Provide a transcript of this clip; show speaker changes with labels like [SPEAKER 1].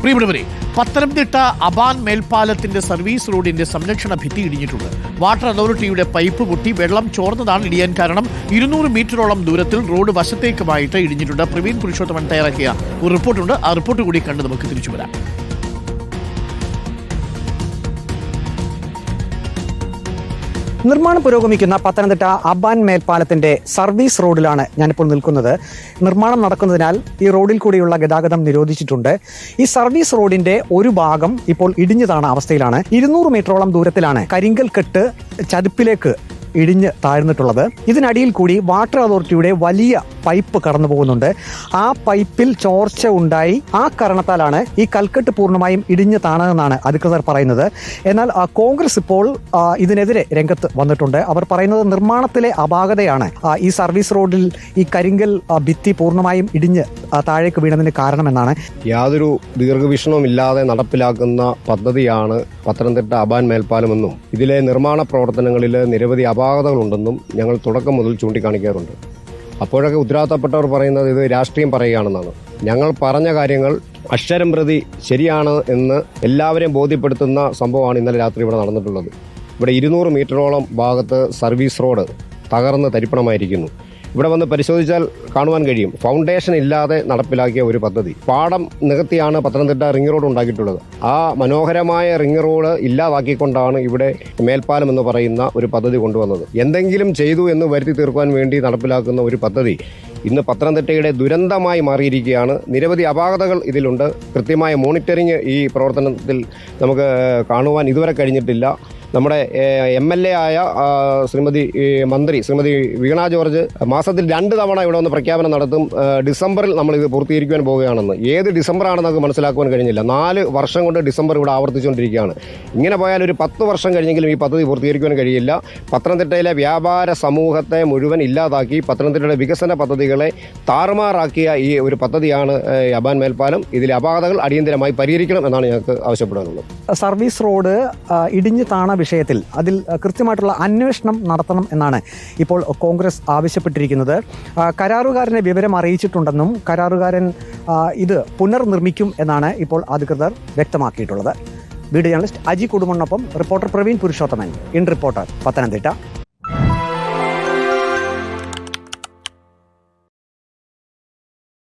[SPEAKER 1] പ്രിയപ്പെട്ടവരെ പത്തനംതിട്ട അബാൻ മേൽപ്പാലത്തിന്റെ സർവീസ് റോഡിന്റെ സംരക്ഷണ ഭിത്തി ഇടിഞ്ഞിട്ടുണ്ട്. വാട്ടർ അതോറിറ്റിയുടെ പൈപ്പ് പൊട്ടി വെള്ളം ചോർന്നതാണ് ഇടിയാൻ കാരണം. ഇരുന്നൂറ് മീറ്ററോളം ദൂരത്തിൽ റോഡ് വശത്തേക്കുമായിട്ട് ഇടിഞ്ഞിട്ടുണ്ട്. പ്രവീൺ പുരുഷോത്തമൻ തയ്യാറാക്കിയ ഒരു റിപ്പോർട്ടുണ്ട്. ആ റിപ്പോർട്ട് കൂടി കണ്ട് നമുക്ക് തിരിച്ചു വരാം.
[SPEAKER 2] നിർമ്മാണം പുരോഗമിക്കുന്ന പത്തനംതിട്ട അബാൻ മേൽപ്പാലത്തിന്റെ സർവീസ് റോഡിലാണ് ഞാനിപ്പോൾ നിൽക്കുന്നത്. നിർമ്മാണം നടക്കുന്നതിനാൽ ഈ റോഡിൽ കൂടിയുള്ള ഗതാഗതം നിരോധിച്ചിട്ടുണ്ട്. ഈ സർവീസ് റോഡിന്റെ ഒരു ഭാഗം ഇപ്പോൾ ഇടിഞ്ഞതാണ് അവസ്ഥയിലാണ്. ഇരുന്നൂറ് മീറ്ററോളം ദൂരത്തിലാണ് കരിങ്കൽ കെട്ട് ചതുപ്പിലേക്ക് ഇടിഞ്ഞ് താഴ്ന്നിട്ടുള്ളത്. ഇതിനടിയിൽ കൂടി വാട്ടർ അതോറിറ്റിയുടെ വലിയ പൈപ്പ് കടന്നു പോകുന്നുണ്ട്. ആ പൈപ്പിൽ ചോർച്ച ഉണ്ടായി. ആ കാരണത്താലാണ് ഈ കൽക്കെട്ട് പൂർണമായും ഇടിഞ്ഞ് താണതെന്നാണ് അധികൃതർ പറയുന്നത്. എന്നാൽ കോൺഗ്രസ് ഇപ്പോൾ ഇതിനെതിരെ രംഗത്ത് വന്നിട്ടുണ്ട്. അവർ പറയുന്നത് നിർമ്മാണത്തിലെ അപാകതയാണ്. ഈ സർവീസ് റോഡിൽ ഈ കരിങ്കൽ ഭിത്തി പൂർണമായും ഇടിഞ്ഞ് താഴേക്ക് വീണതിന് കാരണമെന്നാണ്.
[SPEAKER 3] യാതൊരു ദീർഘവീക്ഷണവും ഇല്ലാതെ നടപ്പിലാക്കുന്ന പദ്ധതിയാണ് പത്തനംതിട്ട അബാൻ മേൽപ്പാലമെന്നും ഇതിലെ നിർമ്മാണ പ്രവർത്തനങ്ങളിൽ നിരവധി അപാകതകളുണ്ടെന്നും ഞങ്ങൾ തുടക്കം മുതൽ ചൂണ്ടിക്കാണിക്കാറുണ്ട്. അപ്പോഴൊക്കെ ഉത്തരവാദിത്തപ്പെട്ടവർ പറയുന്നത് ഇത് രാഷ്ട്രീയം പറയുകയാണെന്നാണ്. ഞങ്ങൾ പറഞ്ഞ കാര്യങ്ങൾ അക്ഷരം പ്രതി ശരിയാണ് എന്ന് എല്ലാവരെയും ബോധ്യപ്പെടുത്തുന്ന സംഭവമാണ് ഇന്നലെ രാത്രി ഇവിടെ നടന്നിട്ടുള്ളത്. ഇവിടെ ഇരുന്നൂറ് മീറ്ററോളം ഭാഗത്ത് സർവീസ് റോഡ് തകർന്ന് തരിപ്പണമായിരിക്കുന്നു. ഇവിടെ വന്ന് പരിശോധിച്ചാൽ കാണുവാൻ കഴിയും. ഫൗണ്ടേഷൻ ഇല്ലാതെ നടപ്പിലാക്കിയ ഒരു പദ്ധതി. പാടം നികത്തിയാണ് പത്തനംതിട്ട റിംഗ് റോഡ് ഉണ്ടാക്കിയിട്ടുള്ളത്. ആ മനോഹരമായ റിംഗ് റോഡ് ഇല്ലാതാക്കിക്കൊണ്ടാണ് ഇവിടെ മേൽപ്പാലം എന്ന് പറയുന്ന ഒരു പദ്ധതി കൊണ്ടുവന്നത്. എന്തെങ്കിലും ചെയ്തു എന്ന് വരുത്തി തീർക്കുവാൻ വേണ്ടി നടപ്പിലാക്കുന്ന ഒരു പദ്ധതി ഇന്ന് പത്തനംതിട്ടയുടെ ദുരന്തമായി മാറിയിരിക്കുകയാണ്. നിരവധി അപാകതകൾ ഇതിലുണ്ട്. കൃത്യമായ മോണിറ്ററിങ് ഈ പ്രവർത്തനത്തിൽ നമുക്ക് കാണുവാൻ ഇതുവരെ കഴിഞ്ഞിട്ടില്ല. നമ്മുടെ എം എൽ എ ആയ ശ്രീമതി മന്ത്രി ശ്രീമതി വീണ ജോർജ് മാസത്തിൽ രണ്ട് തവണ ഇവിടെ ഒന്ന് പ്രഖ്യാപനം നടത്തും. ഡിസംബറിൽ നമ്മൾ ഇത് പൂർത്തീകരിക്കുവാൻ പോവുകയാണെന്ന്. ഏത് ഡിസംബറാണെന്ന് നമുക്ക് മനസ്സിലാക്കുവാൻ കഴിഞ്ഞില്ല. നാല് വർഷം കൊണ്ട് ഡിസംബർ ഇവിടെ ആവർത്തിച്ചുകൊണ്ടിരിക്കുകയാണ്. ഇങ്ങനെ പോയാൽ ഒരു പത്ത് വർഷം കഴിഞ്ഞെങ്കിലും ഈ പദ്ധതി പൂർത്തീകരിക്കുവാൻ കഴിയില്ല. പത്തനംതിട്ടയിലെ വ്യാപാര സമൂഹത്തെ മുഴുവൻ ഇല്ലാതാക്കി പത്തനംതിട്ടയുടെ വികസന പദ്ധതികളെ താറുമാറാക്കിയ ഈ ഒരു പദ്ധതിയാണ് അബാൻ മേൽപ്പാലം. ഇതിലെ അപാകതകൾ അടിയന്തരമായി പരിഹരിക്കണം എന്നാണ് ഞങ്ങൾക്ക് ആവശ്യപ്പെടാനുള്ളത്.
[SPEAKER 2] സർവീസ് റോഡ് ഇടിഞ്ഞു താണ വിഷയത്തിൽ അതിൽ കൃത്യമായിട്ടുള്ള അന്വേഷണം നടത്തണം എന്നാണ് ഇപ്പോൾ കോൺഗ്രസ് ആവശ്യപ്പെട്ടിരിക്കുന്നത്. കരാറുകാരനെ വിവരം അറിയിച്ചിട്ടുണ്ടെന്നും കരാറുകാരൻ ഇത് പുനർനിർമ്മിക്കും എന്നാണ് ഇപ്പോൾ അധികൃതർ വ്യക്തമാക്കിയിട്ടുള്ളത്. Video journalist Aji കുടുമണ്ണൊപ്പം reporter Praveen Purushothaman. In reporter Pathanamthitta.